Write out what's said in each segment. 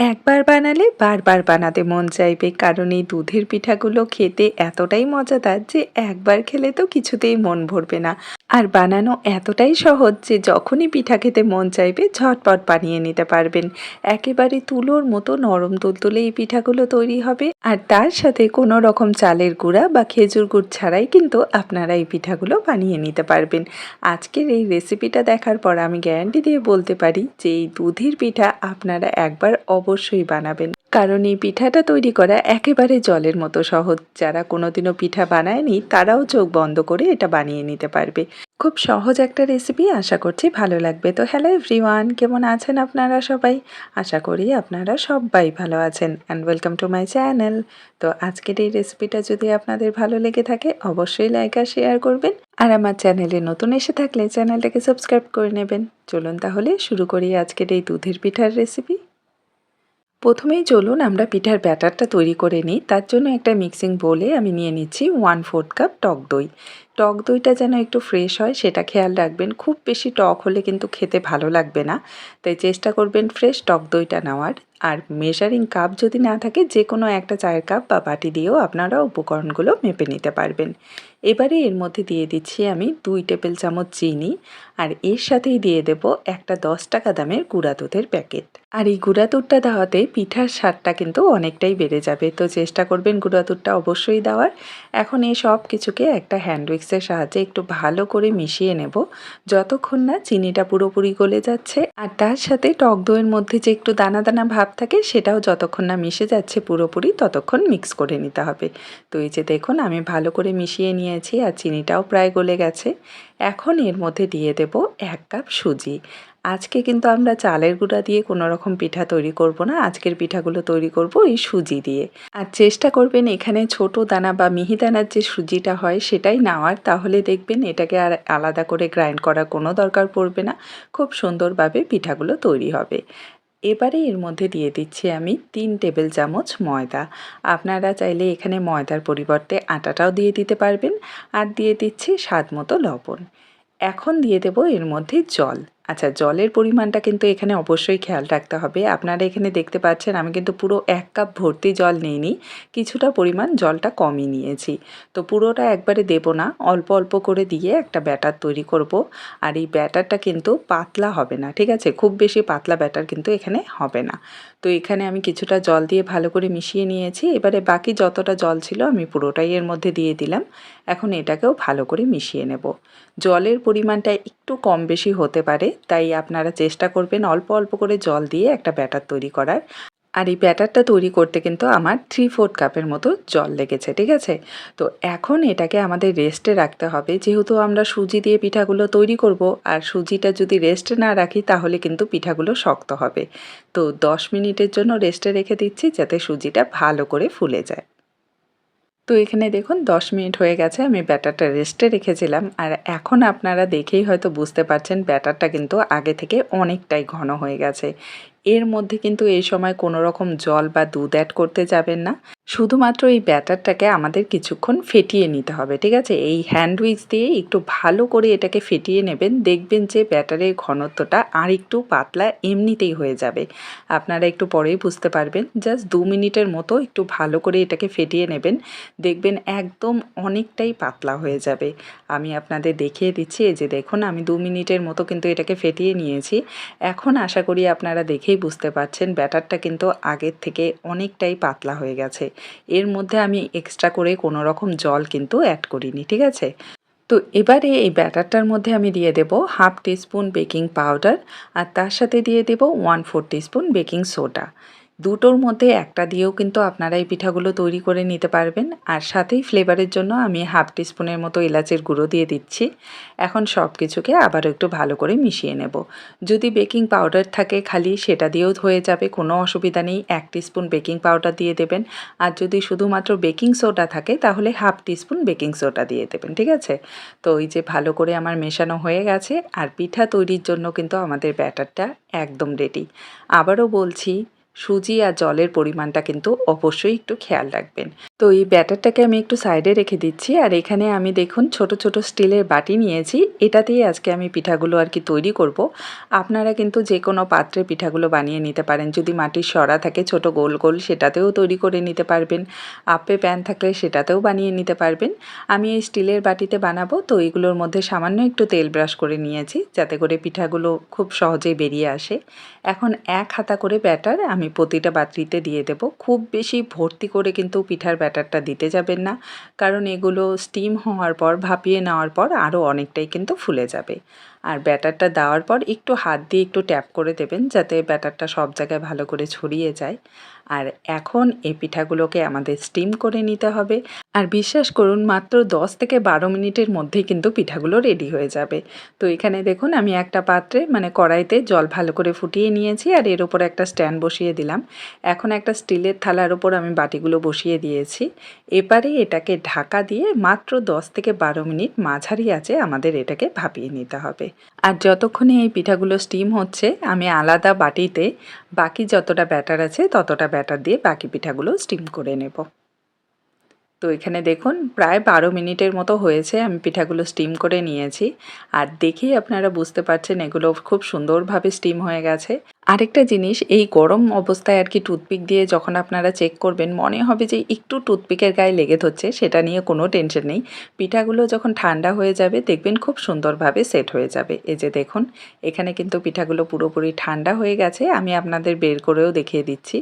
একবার বানালে বারবার বানাতে মন চাইবে। কারণ এই দুধের পিঠাগুলো খেতে এতটাই মজাদার যে একবার খেলে তো কিছুতেই মন ভরবে না। আর বানানো এতটাই সহজ যে যখনই পিঠা খেতে মন চাইবে, ঝটপট বানিয়ে নিতে পারবেন। একেবারে তুলোর মতো নরম তুলতুলে এই পিঠাগুলো তৈরি হবে। আর তার সাথে কোনো রকম চালের গুঁড়া বা খেজুর গুড় ছাড়াই কিন্তু আপনারা এই পিঠাগুলো বানিয়ে নিতে পারবেন। আজকের এই রেসিপিটা দেখার পর আমি গ্যারান্টি দিয়ে বলতে পারি যে এই দুধের পিঠা আপনারা একবার অবশ্যই বানাবেন। কারণ এই পিঠাটা তৈরি করা একেবারে জলের মতো সহজ। যারা কোনোদিনও পিঠা বানায়নি, তারাও চোখ বন্ধ করে এটা বানিয়ে নিতে পারবে। খুব সহজ একটা রেসিপি আশা করছি ভালো লাগবে। তো হ্যালো এভরিওয়ান কেমন আছেন আপনারা সবাই? আশা করি আপনারা সবাই ভালো আছেন। And welcome to my channel তো আজকের এই রেসিপিটা যদি আপনাদের ভালো লেগে থাকে, অবশ্যই লাইক আর শেয়ার করবেন। আর আমার চ্যানেলে নতুন এসে থাকলে চ্যানেলটাকে সাবস্ক্রাইব করে নেবেন। চলুন তাহলে শুরু করি আজকের এই দুধের পিঠার রেসিপি প্রথমেই চলুন আমরা পিঠার ব্যাটারটা তৈরি করে নিই। তার জন্য একটা মিক্সিং বোলে আমি নিয়ে নিচ্ছি ওয়ান ফোর্থ কাপ টক দই। টক দইটা যেন একটু ফ্রেশ হয়, সেটা খেয়াল রাখবেন। খুব বেশি টক হলে কিন্তু খেতে ভালো লাগবে না। তাই চেষ্টা করবেন ফ্রেশ টক দইটা নেওয়ার। আর মেজারিং কাপ যদি না থাকে যে কোনো একটা চায়ের কাপ বা বাটি দিয়েও আপনারা উপকরণগুলো মেপে নিতে পারবেন। এবারে এর মধ্যে দিয়ে দিচ্ছি আমি দুই টেবিল চামচ চিনি আর এর সাথেই দিয়ে দেব একটা দশ টাকা দামের গুঁড়া দুধের প্যাকেট। আর এই গুঁড়া দুধটা দেওয়াতে পিঠার স্বাদটা কিন্তু অনেকটাই বেড়ে যাবে। তো চেষ্টা করবেন গুঁড়া দুধটা অবশ্যই দেওয়ার। এখন এই সব কিছুকে একটা হ্যান্ড উইক্সের সাহায্যে একটু ভালো করে মিশিয়ে নেব। যতক্ষণ না চিনিটা পুরোপুরি গলে যাচ্ছে আর তার সাথে টক দইয়ের মধ্যে যে একটু দানা দানা ভাব থাকে সেটাও যতক্ষণ না মিশে যাচ্ছে পুরোপুরি ততক্ষণ মিক্স করে নিতে হবে। তো এই যে দেখুন, আমি ভালো করে মিশিয়ে নিয়েছি আর চিনিটাও প্রায় গলে গেছে। এখন এর মধ্যে দিয়ে দেব এক কাপ সুজি। আজকে কিন্তু আমরা চালের গুঁড়া দিয়ে কোনো রকম পিঠা তৈরি করব না। আজকের পিঠাগুলো তৈরি করব এই সুজি দিয়ে। আর চেষ্টা করবেন এখানে ছোট দানা বা মিহি দানার যে সুজিটা হয় সেটাই নেওয়ার। তাহলে দেখবেন এটাকে আর আলাদা করে গ্রাইন্ড করার কোনো দরকার পড়বে না। খুব সুন্দরভাবে পিঠাগুলো তৈরি হবে। এবারে এর মধ্যে দিয়ে দিচ্ছি আমি তিন টেবিল চামচ ময়দা। আপনারা চাইলে এখানে ময়দার পরিবর্তে আটাটাও দিয়ে দিতে পারবেন। আর দিয়ে দিচ্ছি স্বাদ মতো লবণ। এখন দিয়ে দেব এর মধ্যে জল। আচ্ছা জলের পরিমাণটা কিন্তু এখানে অবশ্যই খেয়াল রাখতে হবে। আপনারা এখানে দেখতে পাচ্ছেন আমি কিন্তু পুরো এক কাপ ভর্তি জল নিইনি, কিছুটা পরিমাণ জলটা কমই নিয়েছি। তো পুরোটা একবারে দেব না, অল্প অল্প করে দিয়ে একটা ব্যাটার তৈরি করব। আর এই ব্যাটারটা কিন্তু পাতলা হবে না, ঠিক আছে? খুব বেশি পাতলা ব্যাটার কিন্তু এখানে হবে না। তো এখানে আমি কিছুটা জল দিয়ে ভালো করে মিশিয়ে নিয়েছি। এবারে বাকি যতটা জল ছিল আমি পুরোটাই এর মধ্যে দিয়ে দিলাম। এখন এটাকেও ভালো করে মিশিয়ে নেব। জলের পরিমাণটা একটু কম বেশি হতে পারে তাই আপনারা চেষ্টা করবেন অল্প অল্প করে জল দিয়ে একটা ব্যাটার তৈরি করার। আর এই ব্যাটারটা তৈরি করতে কিন্তু আমার থ্রি ফোর্থ কাপের মতো জল লেগেছে, ঠিক আছে? তো এখন এটাকে আমাদের রেস্টে রাখতে হবে। যেহেতু আমরা সুজি দিয়ে পিঠাগুলো তৈরি করব, আর সুজিটা যদি রেস্টে না রাখি, তাহলে কিন্তু পিঠাগুলো শক্ত হবে। তো দশ মিনিটের জন্য রেস্টে রেখে দিচ্ছি যাতে সুজিটা ভালো করে ফুলে যায়। তো এখানে দেখুন 10 মিনিট হয়ে গেছে, আমি ব্যাটারটা রেস্টে রেখেছিলাম। আর এখন আপনারা দেখেই হয়তো বুঝতে পারছেন ব্যাটারটা কিন্তু আগে থেকে অনেকটাই ঘন হয়ে গেছে। এর মধ্যে কিন্তু এই সময় কোনো রকম জল বা দুধ অ্যাড করতে যাবেন না। শুধুমাত্র এই ব্যাটারটাকে আমাদের কিছুক্ষণ ফেটিয়ে নিতে হবে, ঠিক আছে? এই হ্যান্ড উইচ দিয়ে একটু ভালো করে এটাকে ফেটিয়ে নেবেন, দেখবেন যে ব্যাটারের ঘনত্বটা আর একটু পাতলা এমনিতেই হয়ে যাবে। আপনারা একটু পরেই বুঝতে পারবেন জাস্ট দু মিনিটের মতো একটু ভালো করে এটাকে ফেটিয়ে নেবেন, দেখবেন একদম অনেকটাই পাতলা হয়ে যাবে। আমি আপনাদের দেখিয়ে দিচ্ছি যে দেখুন, আমি দু মিনিটের মতো কিন্তু এটাকে ফেটিয়ে নিয়েছি। এখন আশা করি আপনারা দেখেই বুঝতে পারছেন, ব্যাটারটা কিন্তু আগের থেকে অনেকটাই পাতলা হয়ে গেছে। এর মধ্যে আমি এক্সট্রা করে কোনো রকম জল কিন্তু অ্যাড করিনি, ঠিক আছে? তো এবারে এই ব্যাটারটার মধ্যে আমি দিয়ে দেব হাফ টিস্পুন বেকিং পাউডার আর তার সাথে দিয়ে দেব one four teaspoon baking soda. দুটোর মধ্যে একটা দিয়েও কিন্তু আপনারা এই পিঠাগুলো তৈরি করে নিতে পারবেন। আর সাথেই ফ্লেভারের জন্য আমি হাফ টিস্পুনের মতো এলাচের গুঁড়ো দিয়ে দিচ্ছি। এখন সব কিছুকে আবারও একটু ভালো করে মিশিয়ে নেব। যদি বেকিং পাউডার থাকে খালি, সেটা দিয়েও হয়ে যাবে, কোনো অসুবিধা নেই। এক টিস্পুন বেকিং পাউডার দিয়ে দেবেন। আর যদি শুধুমাত্র বেকিং সোডা থাকে, তাহলে হাফ টিস্পুন বেকিং সোডা দিয়ে দেবেন, ঠিক আছে? তো ওই যে ভালো করে আমার মেশানো হয়ে গেছে। আর পিঠা তৈরির জন্য কিন্তু আমাদের ব্যাটারটা একদম রেডি আবারও বলছি সুজি আর জলের পরিমাণটা কিন্তু অবশ্যই একটু খেয়াল রাখবেন। তো এই ব্যাটারটাকে আমি একটু সাইডে রেখে দিচ্ছি, আর এখানে আমি দেখুন ছোট ছোট স্টিলের বাটি নিয়েছি। এটাতেই আজকে আমি পিঠাগুলো আর কি তৈরি করব। আপনারা কিন্তু যে কোনো পাত্রে পিঠাগুলো বানিয়ে নিতে পারেন। যদি মাটির সরা থাকে, ছোট গোল গোল সেটাতেও তৈরি করে নিতে পারবেন। আপে প্যান থাকলে সেটাতেও বানিয়ে নিতে পারবেন। আমি এই স্টিলের বাটিতে বানাবো। তো এগুলোর মধ্যে সামান্য একটু তেল ব্রাশ করে নিয়েছি, যাতে করে পিঠাগুলো খুব সহজেই বেরিয়ে আসে। এখন এক হাতা করে ব্যাটার আমি প্রতিটা বাটিতে দিয়ে দেব। খুব বেশি ভর্তি করে কিন্তু পিঠার ব্যাটারটা দিতে যাবেন না। কারণ এগুলো স্টিম হওয়ার পর, ভাপিয়ে নেওয়ার পর আরও অনেকটাই কিন্তু ফুলে যাবে। আর ব্যাটারটা দেওয়ার পর একটু হাত দিয়ে একটু ট্যাপ করে দেবেন, যাতে ব্যাটারটা সব জায়গায় ভালো করে ছড়িয়ে যায়। আর এখন এই পিঠাগুলোকে আমাদের স্টিম করে নিতে হবে। আর বিশ্বাস করুন, মাত্র 10 থেকে বারো মিনিটের মধ্যেই কিন্তু পিঠাগুলো রেডি হয়ে যাবে। তো এখানে দেখুন, আমি একটা পাত্রে মানে কড়াইতে জল ভালো করে ফুটিয়ে নিয়েছি আর এর ওপর একটা স্ট্যান্ড বসিয়ে দিলাম। এখন একটা স্টিলের থালার ওপর আমি বাটিগুলো বসিয়ে দিয়েছি। এবারে এটাকে ঢাকা দিয়ে মাত্র 10 থেকে বারো মিনিট মাঝারি আছে আমাদের এটাকে ভাপিয়ে নিতে হবে। আর যতক্ষণে এই পিঠাগুলো স্টিম হচ্ছে, আমি আলাদা বাটিতে বাকি যতটা ব্যাটার আছে ততটা ব্যাটার দিয়ে বাকি পিঠাগুলো স্টিম করে নেব। তো এখানে দেখুন, প্রায় বারো মিনিটের মতো হয়েছে আমি পিঠাগুলো স্টিম করে নিয়েছি। আর দেখেই আপনারা বুঝতে পারছেন এগুলো খুব সুন্দরভাবে স্টিম হয়ে গেছে। আরেকটা জিনিস, এই গরম অবস্থায় আর কি টুথপিক দিয়ে যখন আপনারা চেক করবেন, মনে হবে যে একটু টুথপিকের গায়ে লেগে ধরছে, সেটা নিয়ে কোনো টেনশন নেই। পিঠাগুলো যখন ঠান্ডা হয়ে যাবে, দেখবেন খুব সুন্দরভাবে সেট হয়ে যাবে। এই যে দেখুন, এখানে কিন্তু পিঠাগুলো পুরোপুরি ঠান্ডা হয়ে গেছে, আমি আপনাদের বের করেও দেখিয়ে দিচ্ছি।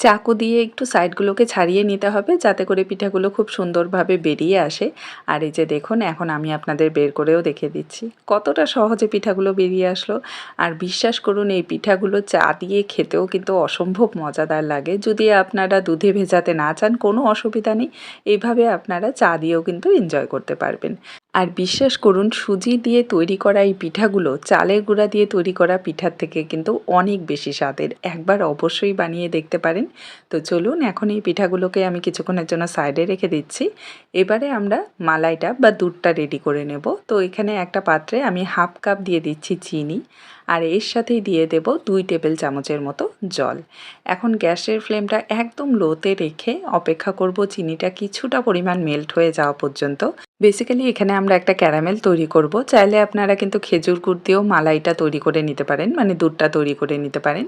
চাকু দিয়ে একটু সাইডগুলোকে ছাড়িয়ে নিতে হবে, যাতে করে পিঠাগুলো খুব সুন্দরভাবে বেরিয়ে আসে। আর এই যে দেখুন, এখন আমি আপনাদের বের করেও দেখে দিচ্ছি। কতটা সহজে পিঠাগুলো বেরিয়ে আসলো। আর বিশ্বাস করুন, এই পিঠাগুলো চা দিয়ে খেতেও কিন্তু অসম্ভব মজাদার লাগে। যদি আপনারা দুধে ভেজাতে না চান, কোনো অসুবিধা নেই। এইভাবে আপনারা চা দিয়েও কিন্তু এনজয় করতে পারবেন। আর বিশ্বাস করুন, সুজি দিয়ে তৈরি করা এই পিঠাগুলো, চালের গুঁড়া দিয়ে তৈরি করা পিঠার থেকে কিন্তু অনেক বেশি স্বাদের। একবার অবশ্যই বানিয়ে দেখতে পারেন। তো চলুন, এখন এই পিঠাগুলোকে আমি কিছুক্ষণের জন্য সাইডে রেখে দিচ্ছি। এবারে আমরা মালাইটা বা দুধটা রেডি করে নেব। তো এখানে একটা পাত্রে আমি হাফ কাপ দিয়ে দিচ্ছি চিনি আর এর সাথেই দিয়ে দেব দুই টেবিল চামচের মতো জল। এখন গ্যাসের ফ্লেমটা একদম লোতে রেখে অপেক্ষা করব চিনিটা কিছুটা পরিমাণ মেল্ট হয়ে যাওয়া পর্যন্ত। বেসিক্যালি এখানে আমরা একটা ক্যারামেল তৈরি করব। চাইলে আপনারা কিন্তু খেজুর গুড় দিয়েও মালাইটা তৈরি করে নিতে পারেন মানে দুধটা তৈরি করে নিতে পারেন।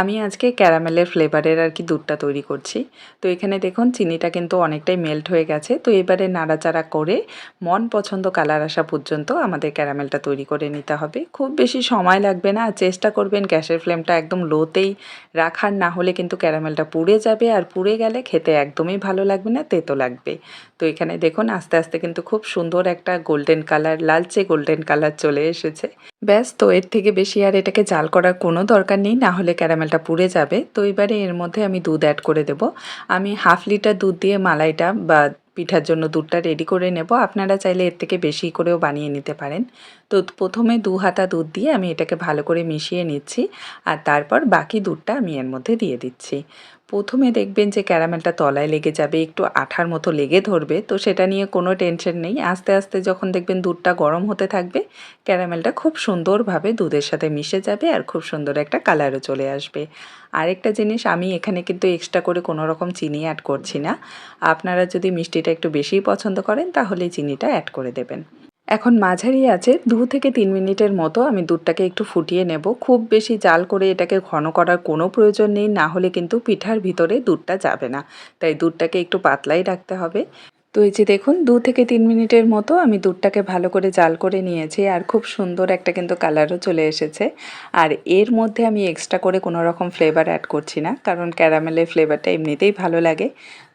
আমি আজকে ক্যারামেলের ফ্লেভারের আর কি দুধটা তৈরি করছি। তো এখানে দেখুন, চিনিটা কিন্তু অনেকটাই মেল্ট হয়ে গেছে। তো এবারে নাড়াচাড়া করে মন পছন্দ কালার আসা পর্যন্ত আমাদের ক্যারামেলটা তৈরি করে নিতে হবে। খুব বেশি সময় লাগবে না, চেষ্টা করবেন গ্যাসের ফ্লেমটা একদম লোতেই রাখার, না হলে কিন্তু ক্যারামেলটা পুড়ে যাবে। আর পুড়ে গেলে খেতে একদমই ভালো লাগবে না, তেতো লাগবে। তো এখানে দেখুন, আস্তে আস্তে কিন্তু খুব সুন্দর একটা গোল্ডেন কালার লালচে গোল্ডেন কালার চলে এসেছে। ব্যাস, তো এর থেকে বেশি আর এটাকে জাল করার কোনো দরকার নেই, না হলে ক্যারামেলটা পুড়ে যাবে। তো এবারে এর মধ্যে আমি দুধ অ্যাড করে দেব। আমি হাফ লিটার দুধ দিয়ে মালাইটা বা পিঠার জন্য দুধটা রেডি করে নেব। আপনারা চাইলে এর থেকে বেশি করেও বানিয়ে নিতে পারেন। তো প্রথমে দু হাতা দুধ দিয়ে আমি এটাকে ভালো করে মিশিয়ে নিচ্ছি আর তারপর বাকি দুধটা আমি এর মধ্যে দিয়ে দিচ্ছি। প্রথমে দেখবেন যে ক্যারামেলটা তলায় লেগে যাবে, একটু আঠার মতো লেগে ধরবে, তো সেটা নিয়ে কোনো টেনশন নেই। আস্তে আস্তে যখন দেখবেন দুধটা গরম হতে থাকবে, ক্যারামেলটা খুব সুন্দরভাবে দুধের সাথে মিশে যাবে আর খুব সুন্দর একটা কালারও চলে আসবে। আরেকটা জিনিস, আমি এখানে কিন্তু এক্সট্রা করে কোনো রকম চিনি অ্যাড করছি না। আপনারা যদি মিষ্টিটা একটু বেশিই পছন্দ করেন, তাহলে চিনিটা অ্যাড করে দেবেন। এখন মাঝারি আছে, দু থেকে তিন মিনিটের মতো আমি দুধটাকে একটু ফুটিয়ে নেব। খুব বেশি জাল করে এটাকে ঘন করার কোনো প্রয়োজন নেই, না হলে কিন্তু পিঠার ভিতরে দুধটা যাবে না। তাই দুধটাকে একটু পাতলাই রাখতে হবে। তো এই যে দেখুন, দু থেকে তিন মিনিটের মতো আমি দুধটাকে ভালো করে জাল করে নিয়েছি আর খুব সুন্দর একটা কিন্তু কালারও চলে এসেছে। আর এর মধ্যে আমি এক্সট্রা করে কোনো রকম ফ্লেভার অ্যাড করছি না, কারণ ক্যারামেলের ফ্লেভারটা এমনিতেই ভালো লাগে।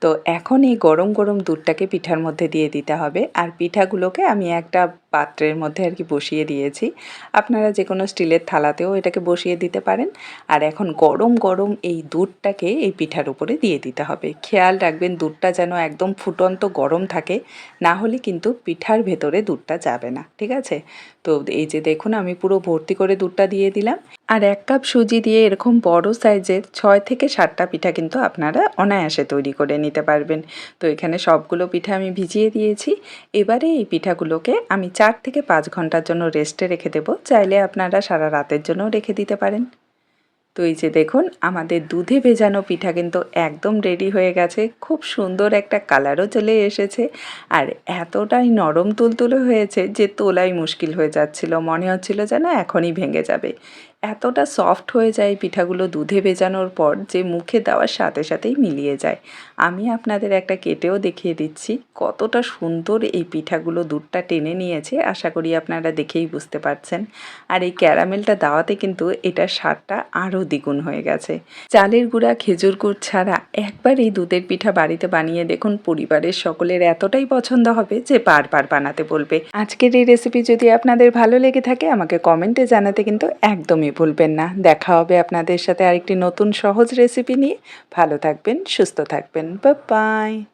তো এখন এই গরম গরম দুধটাকে পিঠার মধ্যে দিয়ে দিতে হবে। আর পিঠাগুলোকে আমি একটা পাত্রের মধ্যে আর কি বসিয়ে দিয়েছি। আপনারা যে কোনো স্টিলের থালাতেও এটাকে বসিয়ে দিতে পারেন। আর এখন গরম গরম এই দুধটাকে এই পিঠার উপরে দিয়ে দিতে হবে। খেয়াল রাখবেন দুধটা যেন একদম ফুটন্ত গরম থাকে, না হলে কিন্তু পিঠার ভেতরে দুধটা যাবে না। ঠিক আছে? তো এই যে দেখুন আমি পুরো ভর্তি করে দুধটা দিয়ে দিলাম। আর এক কাপ সুজি দিয়ে এরকম বড় সাইজের ছয় থেকে সাতটা পিঠা কিন্তু আপনারা অনায়াসে তৈরি করে নিতে পারবেন। তো এখানে সবগুলো পিঠা আমি ভিজিয়ে দিয়েছি। এবারে এই পিঠাগুলোকে আমি চার থেকে পাঁচ ঘণ্টার জন্য রেস্টে রেখে দেবো। চাইলে আপনারা সারা রাতের জন্য রেখে দিতে পারেন। তো এই যে দেখুন, আমাদের দুধে ভেজানো পিঠা কিন্তু একদম রেডি হয়ে গেছে। খুব সুন্দর একটা কালারও চলে এসেছে। আর এতটাই নরম তুলতুলে হয়েছে যে তোলাই মুশকিল হয়ে যাচ্ছিল। মনে হচ্ছিল যেন এখনই ভেঙে যাবে। এতটা সফট হয়ে যায় পিঠাগুলো দুধে ভেজানোর পর যে মুখে দেওয়ার সাথে সাথেই মিলিয়ে যায়। আমি আপনাদের একটা কেটেও দেখিয়ে দিচ্ছি কতটা সুন্দর এই পিঠাগুলো দুধটা টেনে নিয়েছে, আশা করি আপনারা দেখেই বুঝতে পারছেন। আর এই ক্যারামেলটা দেওয়াতে কিন্তু এটার স্বাদটা আরও দ্বিগুণ হয়ে গেছে। চালের গুঁড়া, খেজুর গুড় ছাড়া একবার এই দুধের পিঠা বাড়িতে বানিয়ে দেখুন পরিবারের সকলের এতটাই পছন্দ হবে যে বারবার বানাতে বলবে। আজকের এই রেসিপি যদি আপনাদের ভালো লেগে থাকে আমাকে কমেন্টে জানাতে কিন্তু একদমই ভুলবেন না। দেখা হবে আপনাদের সাথে আরেকটি নতুন সহজ রেসিপি নিয়ে। ভালো থাকবেন, সুস্থ থাকবেন। বাই